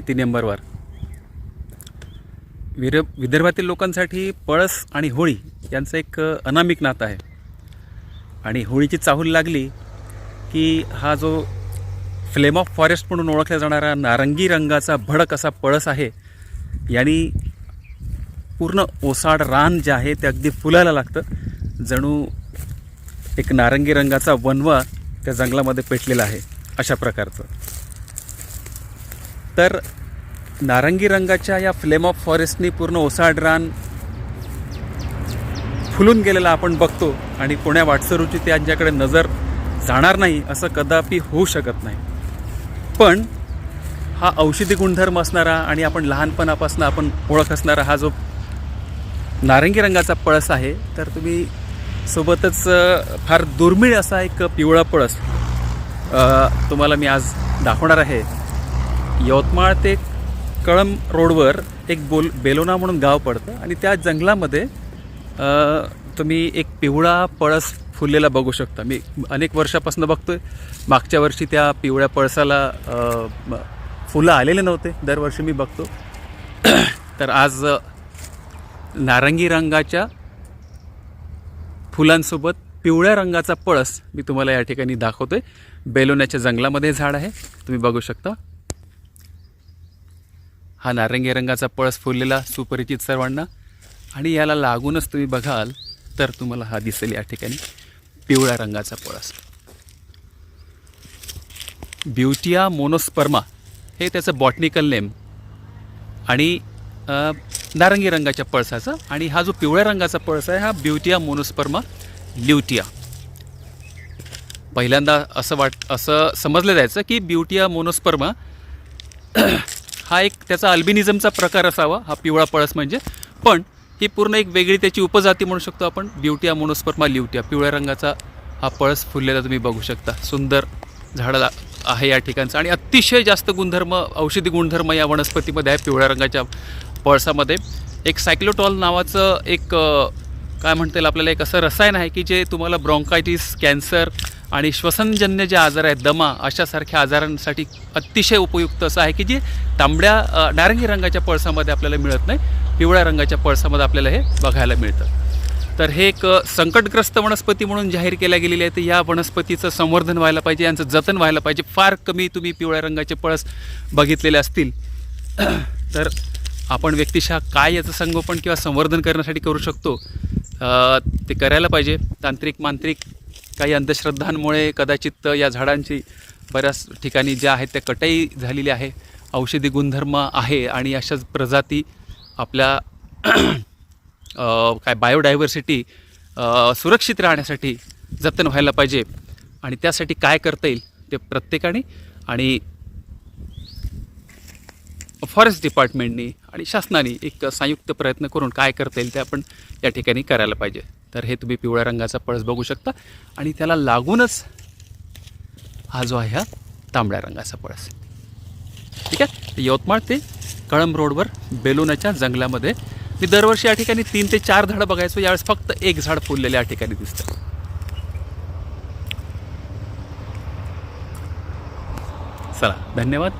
आणि तीन नंबरवर विर विदर्भातील लोकांसाठी पळस आणि होळी यांचं एक अनामिक नातं आहे. आणि होळीची चाहूल लागली की हा जो फ्लेम ऑफ फॉरेस्ट म्हणून ओळखला जाणारा नारंगी रंगाचा भडक असा पळस आहे यांनी पूर्ण ओसाड रान जे आहे ते अगदी फुलायला लागतं. जणू एक नारंगी रंगाचा वनवा त्या जंगलामध्ये पेटलेला आहे अशा प्रकारचं. तर नारंगी रंगाच्या या फ्लेम ऑफ फॉरेस्टनी पूर्ण ओसाड रान फुलून गेलेला आपण बघतो आणि कोण्या वाटसरूची त्यांच्याकडे नजर जाणार नाही असं कदापि होऊ शकत नाही. पण हा औषधी गुणधर्म असणारा आणि आपण लहानपणापासून आपण ओळख असणारा हा जो नारंगी रंगाचा पळस आहे तर तुम्ही सोबतच फार दुर्मिळ असा एक पिवळा पळस तुम्हाला मी आज दाखवणार आहे. यवतमाळ ते कळम रोडवर एक बोल बेलोना म्हणून गाव पडतं आणि त्या जंगलामध्ये तुम्ही एक पिवळा पळस फुललेला बघू शकता. मी अनेक वर्षापासून बघतोय. मागच्या वर्षी त्या पिवळ्या पळसाला फुलं आलेले नव्हते. दरवर्षी मी बघतो. तर आज नारंगी रंगाच्या फुलांसोबत पिवळ्या रंगाचा पळस मी तुम्हाला या ठिकाणी दाखवतोय. बेलोण्याच्या जंगलामध्ये झाड आहे. तुम्ही बघू शकता. हा नारंगी रंगाचा पळस फुललेला सुपरिचित सर्वांना. आणि याला लागूनच तुम्ही बघाल तर तुम्हाला हा दिसेल या ठिकाणी पिवळ्या रंगाचा पळस. ब्युटिया मोनोस्पर्मा हे त्याचं बॉटनिकल नेम. आणि नारंगी रंगाच्या पळसाचा आणि हा जो पिवळ्या रंगाचा पळस आहे हा ब्युटिया मोनोस्पर्मा ल्युटिया. पहिल्यांदा असं वाट असं समजलं जायचं की ब्युटिया मोनोस्पर्मा हा एक त्याचा अल्बिनिझमचा प्रकार असावा हा पिवळा पळस म्हणजे. पण ही पूर्ण एक वेगळी त्याची उपजाती म्हणू शकतो आपण ब्युटिया मोनोस्पर्मा लिवटिया. पिवळ्या रंगाचा हा पळस फुललेला तुम्ही बघू शकता. सुंदर झाडं आहे या ठिकाणचं. आणि अतिशय जास्त गुणधर्म औषधी गुणधर्म या वनस्पतीमध्ये आहे पिवळ्या रंगाच्या पळसामध्ये. एक सायक्लोटॉल नावाचं एक काय म्हणता येईल आपल्याला एक असं रसायन आहे की जे तुम्हाला ब्रॉन्कायटिस कॅन्सर आणि श्वसनजन्य जे आजार आहेत दमा अशासारख्या आजारांसाठी अतिशय उपयुक्त असं आहे की जे तांबड्या नारंगी रंगाच्या पळसामध्ये आपल्याला मिळत नाही पिवळ्या रंगाच्या पळसामध्ये आपल्याला हे बघायला मिळतं. तर हे एक संकटग्रस्त वनस्पती म्हणून जाहीर केल्या गेलेली आहे तर या वनस्पतीचं संवर्धन व्हायला पाहिजे यांचं जतन व्हायला पाहिजे. फार कमी तुम्ही पिवळ्या रंगाचे पळस बघितलेले असतील. तर आपण व्यक्तिशः काय याचं संगोपन किंवा संवर्धन करण्यासाठी करू शकतो? ते करायला पाहिजे. तांत्रिक मांत्रिक काही अंधश्रद्धांमुळे कदाचित या झाडांची बऱ्याच ठिकाणी ज्या आहेत त्या कटाई झालेली आहे. औषधी गुणधर्म आहे आणि अशाच प्रजाती आपल्या काय बायोडायव्हर्सिटी सुरक्षित राहण्यासाठी जतन व्हायला पाहिजे. आणि त्यासाठी काय करता येईल ते प्रत्येकाने आणि फॉरेस्ट डिपार्टमेंटनी आणि शासनाने एक संयुक्त प्रयत्न करून काय करता येईल ते आपण या ठिकाणी करायला पाहिजे. तर हे तुम्ही पिवळ्या रंगाचा पळस बघू शकता. आणि त्याला लागूनच हा जो आहे हा तांबड्या रंगाचा पळस. ठीक आहे? यवतमाळ ते कळंब रोडवर बेलोनाच्या जंगलामध्ये मी दरवर्षी या ठिकाणी तीन ते चार झाडं बघायचो. यावेळेस फक्त एक झाड फुललेलं या ठिकाणी दिसतं. चला धन्यवाद.